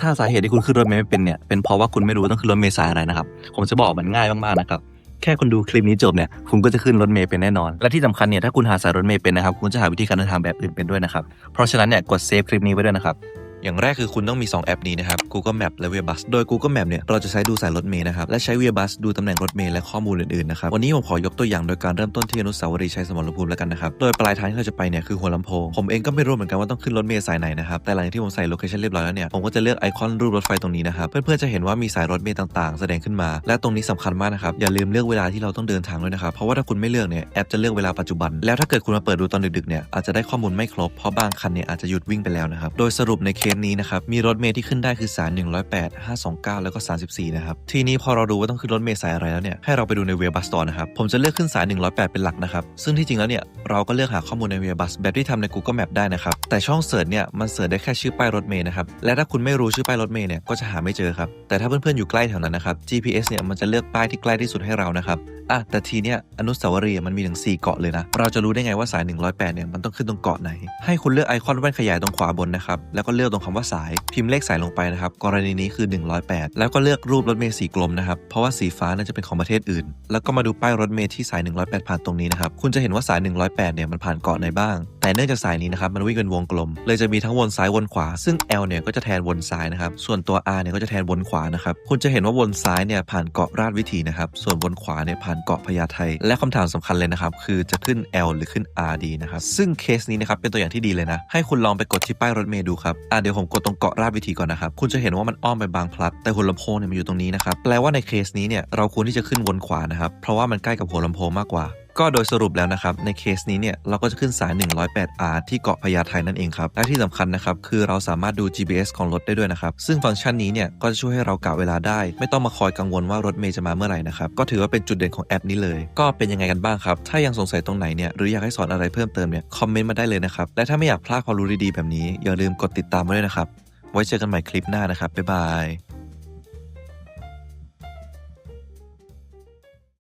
ถ้าสาเหตุที่คุณขึ้นรถเมล์ไม่เป็นเนี่ยเป็นเพราะว่าคุณไม่รู้ต้องขึ้นรถเมล์สายอะไรนะครับ ผมจะบอกมันง่ายมากๆนะครับแค่คุณดูคลิปนี้จบเนี่ยคุณก็จะขึ้นรถเมล์เป็นแน่นอน และที่สำคัญเนี่ยถ้าคุณหาสายรถเมล์เป็นนะครับ คุณจะหาวิธีการเดินทางแบบอื่นเป็นด้วยนะครับ เพราะฉะนั้นเนี่ยกดเซฟคลิปนี้ไว้ด้วยนะครับ อย่างแรกคือคุณต้องมี 2 แอปนี้นะครับ Google Map และ w e b u s โดย Google Map เนี่ยเราจะใช้ดูสายรถเมล์นะครับ และใช้ w e b u s ดูตำแหน่งรถเมล์และข้อมูลอื่นๆนะครับ วันนี้ผมขอยกตัวอย่างโดยการเริ่มต้นที่อนุสาวรีย์ชัยสมรภูมิแล้วกันนะครับ โดยปลายทางที่เราจะไปเนี่ยคือหัวลำโพง ผมเองก็ไม่รู้เหมือนกันว่าต้องขึ้นรถเมล์สายไหนนะครับ แต่หลังจากที่ผมใส่โลเคชั่นเรียบร้อยแล้วเนี่ย ผมก็จะเลือกไอคอนรูปรถไฟตรงนี้นะครับ เพื่อนๆจะเห็นว่ามีสายรถเมล์ต่างๆ แสดงขึ้นมา และตรงนี้สำคัญมากนะครับ อย่าลืมเลือกเวลาที่เราต้องเดินทางด้วยนะครับ เพราะว่าถ้าคุณไม่เลือกเนี่ยแอปจะเลือกเวลาปัจจุบัน แล้วถ้าเกิดคุณมาเปิดดูตอนดึกๆเนี่ยอาจจะได้ข้อมูลไม่ครบเพราะบางคันเนี่ยอาจจะหยุดวิ่งไปแล้วนะครับโดยสรุปในเคสนี้นะครับมีรถเมล์ที่ขึ้นได้คือสาย108 529 แล้วก็ 34 นะครับ ทีนี้พอเราดูว่าต้องขึ้นรถเมล์สายอะไรแล้วเนี่ยให้เราไปดูในเวบัสตอร์นะครับผมจะเลือกขึ้นสาย 108 เป็นหลักนะครับ ซึ่งที่จริงแล้วเนี่ยเราก็เลือกหาข้อมูลในเวบัสแบบที่ทำใน Google Map ได้นะครับ แต่ช่องเสิร์ชเนี่ยมันเสิร์ชได้แค่ชื่อป้ายรถเมล์นะครับและถ้าคุณไม่รู้ชื่อป้ายรถเมล์เนี่ยก็จะหาไม่เจอครับแต่ถ้าเพื่อนๆอยู่ใกล้แถวนั้นนะครับ GPS เนี่ยมันจะเลือกป้ายที่ใกล้ที่สุดให้เรานะครับอะแต่ทีเนี้ยอนุสาวรีย์มันมีถึง4เกาะเลยนะเราจะรู้ได้ไงว่าสาย 108 เนี่ยมันต้องขึ้นตรงเกาะไหน ให้คุณเลือกไอคอนแว่นขยายตรงขวาบนนะครับแล้วก็เลือกตรงคำว่าสาย พิมพ์เลขสายลงไปนะครับ กรณีนี้คือ 108 แล้วก็เลือกรูปรถเมล์สีกลมนะครับ เพราะว่าสีฟ้าน่าจะเป็นของประเทศอื่น แล้วก็มาดูป้ายรถเมล์ที่สาย 108 ผ่านตรงนี้นะครับ คุณจะเห็นว่าสาย 108 เนี่ยมันผ่านเกาะไหนบ้างแต่เนื่องจากสายนี้นะครับมันวิ่งเป็นวงกลม เลยจะมีทั้งวนซ้ายวนขวา ซึ่ง L เนี่ยก็จะแทนวนซ้ายนะครับส่วนตัว R เนี่ยก็จะแทนวนขวานะครับคุณจะเห็นว่าวนซ้ายเนี่ยผ่านเกาะราชวิถีนะครับส่วนวนขวาเนี่ยผ่านเกาะพญาไทและคำถามสำคัญเลยนะครับคือจะขึ้น L หรือขึ้น R ดีนะครับซึ่งเคสนี้นะครับเป็นตัวอย่างที่ดีเลยนะให้คุณลองไปกดที่ป้ายรถเมล์ดูครับอะเดี๋ยวผมกดตรงเกาะราชวิถีก่อนนะครับคุณจะเห็นว่ามันอ้อมไปบางพลัดแต่หัวลำโพงเนี่ยมันอยู่ตรงนี้นะครับแปลว่าในเคสนี้เนี่ยเราควรที่จะขึ้นวนขวานะครับเพราะว่ามันใกล้กับหัวลำโพงมากกว่า ก็โดยสรุปแล้วนะครับในเคสนี้เนี่ยเราก็จะขึ้นสาย 108R ที่เกาะพญาไทนั่นเองครับและที่สำคัญนะครับคือเราสามารถดู GPS ของรถได้ด้วยนะครับซึ่งฟังก์ชันนี้เนี่ยก็จะช่วยให้เรากะเวลาได้ ไม่ต้องมาคอยกังวลว่ารถเมย์จะมาเมื่อไหร่นะครับก็ถือว่าเป็นจุดเด่นของแอปนี้เลย ก็เป็นยังไงกันบ้างครับถ้ายังสงสัยตรงไหนเนี่ยหรืออยากให้สอนอะไรเพิ่มเติมเนี่ยคอมเมนต์มาได้เลยนะครับและถ้าไม่อยากพลาดความรู้ดีๆแบบนี้อย่าลืมกดติดตามไว้ด้วยนะครับไว้เจอกันใหม่คลิปหน้านะครับบ๊ายบาย